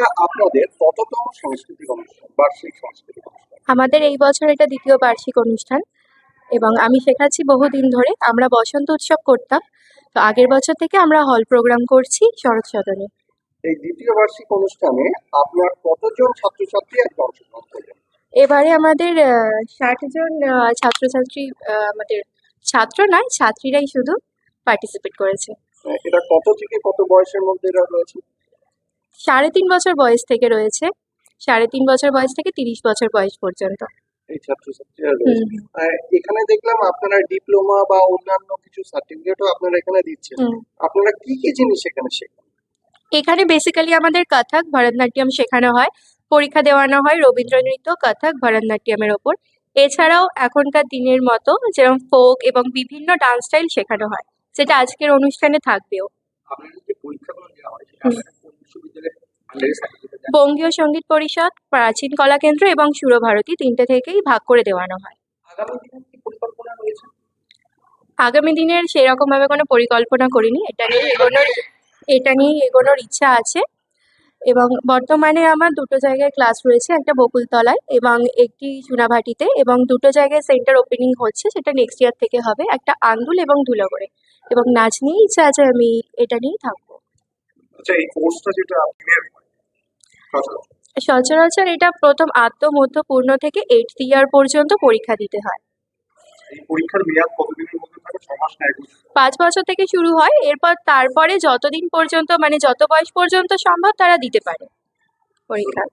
আপনাদের কততম সাংস্কৃতিক অনুষ্ঠান বার্ষিক সাংস্কৃতিক অনুষ্ঠান। আমাদের এই বছর এটা দ্বিতীয় বার্ষিক অনুষ্ঠান এবং আমি শেখাচ্ছি বহুদিন ধরে। আমরা বসন্ত উৎসব করতাম তো আগের বছর থেকে আমরা হল প্রোগ্রাম করছি শরৎ সদনে। এই দ্বিতীয় বার্ষিক অনুষ্ঠানে আপনার কতজন ছাত্রছাত্রী আজকে অংশগ্রহণ করলেন? এবারে আমাদের ষাট জন ছাত্রছাত্রী আমাদের ছাত্র নয় ছাত্রীরাই শুধু পার্টিসিপেট করেছে। আহ, এটা কত থেকে কত বয়সের মধ্যে এরা রয়েছে? সাড়ে তিন বছর বয়স থেকে রয়েছে। সাড়ে তিন বছর বয়স থেকে তিরিশ বছর বয়স পর্যন্ত। এই ছাত্রছাত্রীরা রয়েছে। হুম, এখানে দেখলাম আপনারা ডিপ্লোমা বা অন্যান্য কিছু সার্টিফিকেটও আপনারা এখানে দিচ্ছেন। আপনারা কি কি জিনিস এখানে শেখেন? এখানে বেসিক্যালি আমাদের কথক ভরতনাট্যম শেখানো হয় পরীক্ষা দেওয়ানো হয় রবীন্দ্র নৃত্য কথক ভরতনাট্যমের ওপর। এছাড়াও এখনকার দিনের মতো যেরকম ফোক এবং বিভিন্ন ডান্স স্টাইল শেখানো হয় যেটা আজকের অনুষ্ঠানে থাকবেও। বঙ্গীয় সংগীত পরিষদ প্রাচীন কলা কেন্দ্র এবং সুরভারতী তিনটে থেকেই ভাগ করে দেওয়ানো হয়। আগামী দিনের সেরকম ভাবে কোনো পরিকল্পনা করিনি। এটা নিয়ে এগোনোর এটা নিয়ে এগোনোর ইচ্ছা আছে। এবং বর্তমানে আমার দুটো জায়গায় ক্লাস রয়েছে একটা বকুলতলায় এবং একটি চুনাভাটিতে। এবং দুটো জায়গায় সেন্টার ওপেনিং হচ্ছে সেটা নেক্সট ইয়ার থেকে হবে। একটা আন্দুল এবং ধুলাগড়ে। এবং নাচ নিয়ে ইচ্ছা আছে আমি এটা নিয়েই থাকব। আচ্ছা এই কোর্সটা যেটা সচরাচর এটা প্রথম আদ্য মধ্য পূর্ণ থেকে এইট ইয়ার পর্যন্ত পরীক্ষা দিতে হয়। পরীক্ষার মেয়াদ কতদিনের মধ্যে থাকে? মাস না পাঁচ বছর থেকে শুরু হয়। এরপর তারপরে যতদিন পর্যন্ত মানে যত বয়স পর্যন্ত সম্ভব তারা দিতে পারে পরীক্ষা।